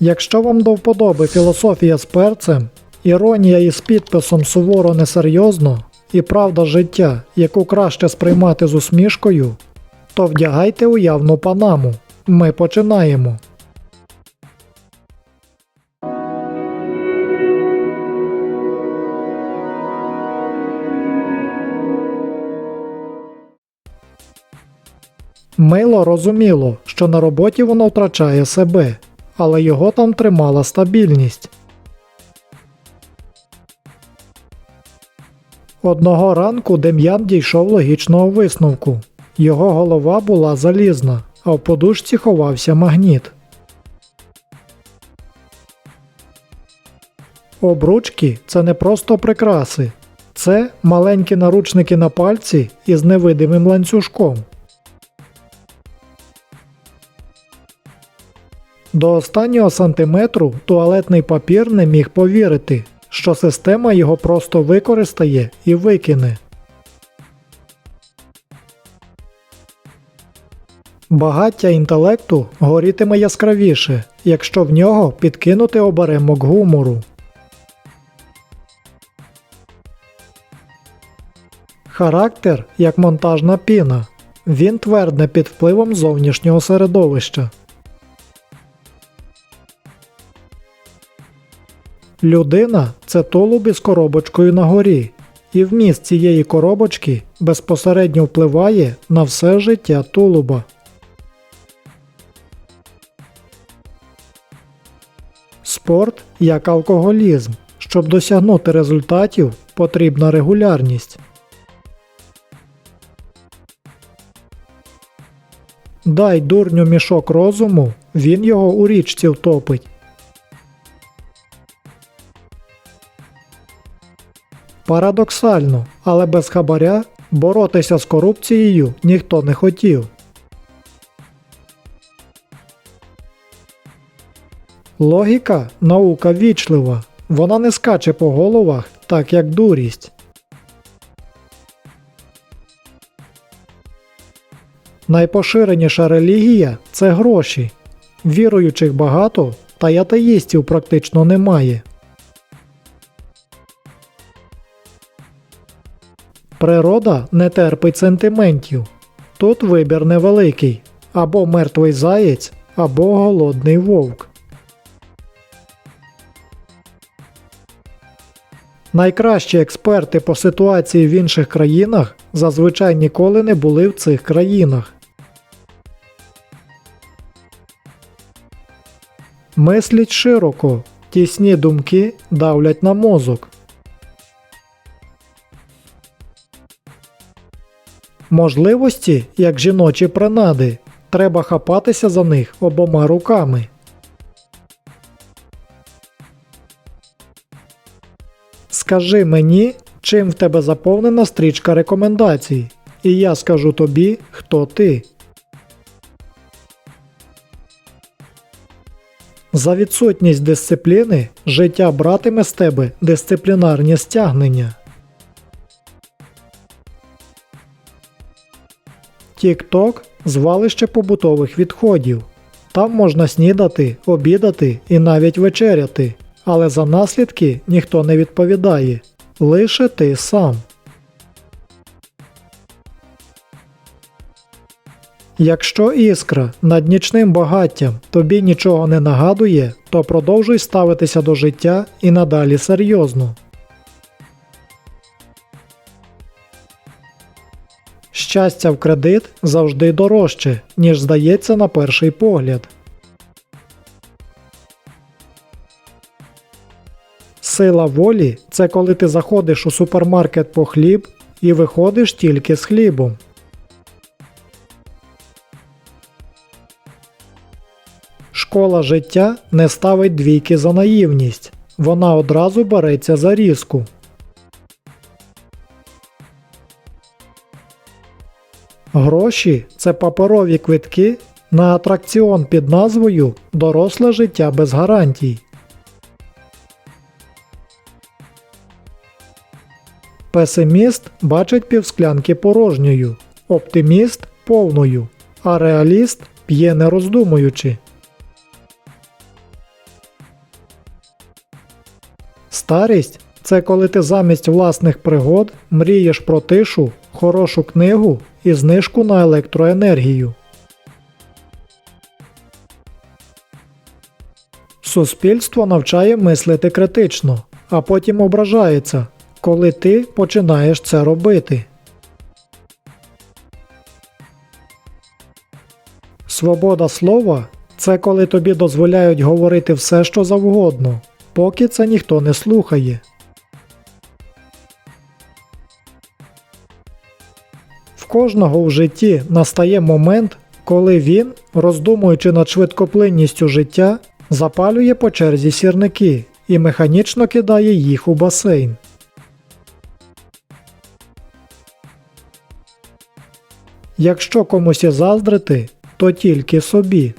Якщо вам до вподоби філософія з перцем, іронія із підписом суворо несерйозно і правда життя, яку краще сприймати з усмішкою, то вдягайте уявну панаму. Ми починаємо. Мило розуміло, що на роботі воно втрачає себе, але його там тримала стабільність. Одного ранку Дем'ян дійшов логічного висновку. Його голова була залізна, а в подушці ховався магніт. Обручки це не просто прикраси, це маленькі наручники на пальці із невидимим ланцюжком. До останнього сантиметру туалетний папір не міг повірити, що система його просто використає і викине. Багаття інтелекту горітиме яскравіше, якщо в нього підкинути оберемок гумору. Характер як монтажна піна. Він твердне під впливом зовнішнього середовища. Людина це тулуб із коробочкою на горі, і вміст цієї коробочки безпосередньо впливає на все життя тулуба. Спорт як алкоголізм. Щоб досягнути результатів, потрібна регулярність. Дай дурню мішок розуму, він його у річці втопить. Парадоксально, але без хабаря боротися з корупцією ніхто не хотів. Логіка наука вічлива, вона не скаче по головах, так як дурість. Найпоширеніша релігія це гроші. Віруючих багато, та й атеїстів практично немає. Природа не терпить сентиментів. Тут вибір невеликий або мертвий заєць, або голодний вовк. Найкращі експерти по ситуації в інших країнах зазвичай ніколи не були в цих країнах. Мисліть широко, тісні думки давлять на мозок. Можливості, як жіночі принади, треба хапатися за них обома руками. Скажи мені, чим в тебе заповнена стрічка рекомендацій, і я скажу тобі, хто ти. За відсутність дисципліни життя братиме з тебе дисциплінарні стягнення. Тік-ток звалище побутових відходів. Там можна снідати, обідати і навіть вечеряти, але за наслідки ніхто не відповідає. Лише ти сам. Якщо іскра над нічним багаттям тобі нічого не нагадує, то продовжуй ставитися до життя і надалі серйозно. Щастя в кредит завжди дорожче, ніж здається на перший погляд. Сила волі це коли ти заходиш у супермаркет по хліб і виходиш тільки з хлібом. Школа життя не ставить двійки за наївність, вона одразу береться за різку. Гроші це паперові квитки на атракціон під назвою Доросле життя без гарантій. Песиміст бачить півсклянки порожньою, оптиміст повною, а реаліст п'є не роздумуючи. Старість це коли ти замість власних пригод мрієш про тишу, хорошу книгу і знижку на електроенергію. Суспільство навчає мислити критично, а потім ображається, коли ти починаєш це робити. Свобода слова це коли тобі дозволяють говорити все, що завгодно, поки це ніхто не слухає. Кожного в житті настає момент, коли він, роздумуючи над швидкоплинністю життя, запалює по черзі сірники і механічно кидає їх у басейн. Якщо комусь і заздрити, то тільки собі.